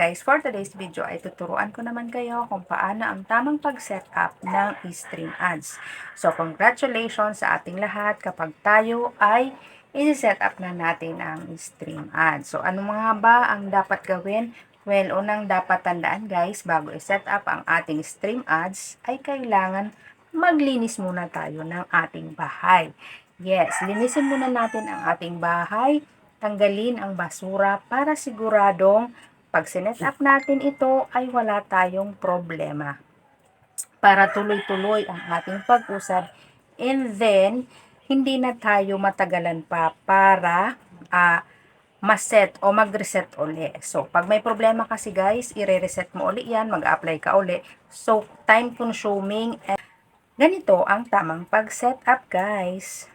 guys, for today's video ay tuturuan ko naman kayo kung paano ang tamang pag-set up ng stream ads. So, congratulations sa ating lahat kapag tayo ay i-set up na natin ang stream ads. So, ano mga ba ang dapat gawin? Well, unang dapat tandaan guys, bago i-set up ang ating stream ads, ay kailangan maglinis muna tayo ng ating bahay. Yes, linisin muna natin ang ating bahay, tanggalin ang basura para siguradong pag sinet up natin ito ay wala tayong problema. Para tuloy-tuloy ang ating pag-usap and then hindi na tayo matagalan pa para ah, maset o mag-reset uli. So, pag may problema kasi guys, i-reset mo uli yan, mag-apply ka uli. So, time consuming and ganito ang tamang pag-set up guys.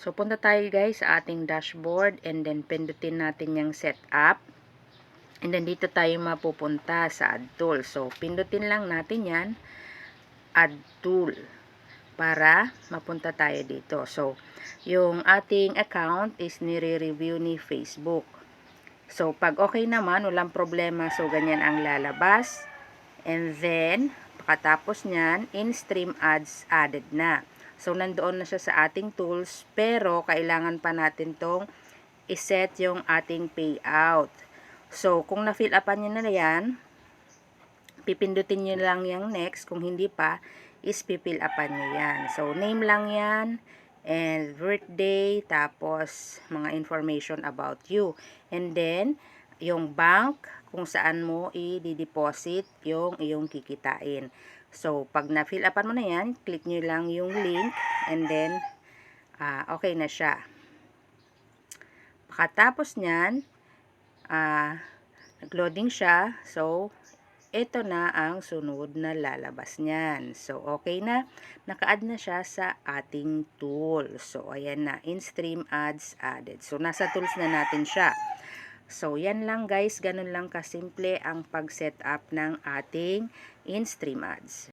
So, punta tayo guys sa ating dashboard and then pindutin natin yung setup. And then dito tayo mapupunta sa add tool. So, pindutin lang natin yan, add tool, para mapunta tayo dito. So, yung ating account is nire-review ni Facebook. So, pag okay naman, walang problema. So, ganyan ang lalabas. And then, pagkatapos nyan, in-stream ads added na. So, nandoon na siya sa ating tools, pero kailangan pa natin tong iset yung ating payout. So, kung na-fill upan nyo na yan, pipindutin nyo lang yung next. Kung hindi pa, is pipill upan nyo yan. So, name lang yan, and birthday, tapos mga information about you. And then, yung bank, kung saan mo i-deposit yung iyong kikitain. So, pag na-fill upan mo na yan, click nyo lang yung link and then, ah, okay na siya. Pagkatapos nyan, ah, nag-loading siya. So, ito na ang sunod na lalabas niyan. So, okay na. Naka-add na siya sa ating tool. So, ayan na. In-stream ads added. So, nasa tools na natin siya. So, yan lang guys. Ganun lang kasimple ang pag-set up ng ating in-stream ads.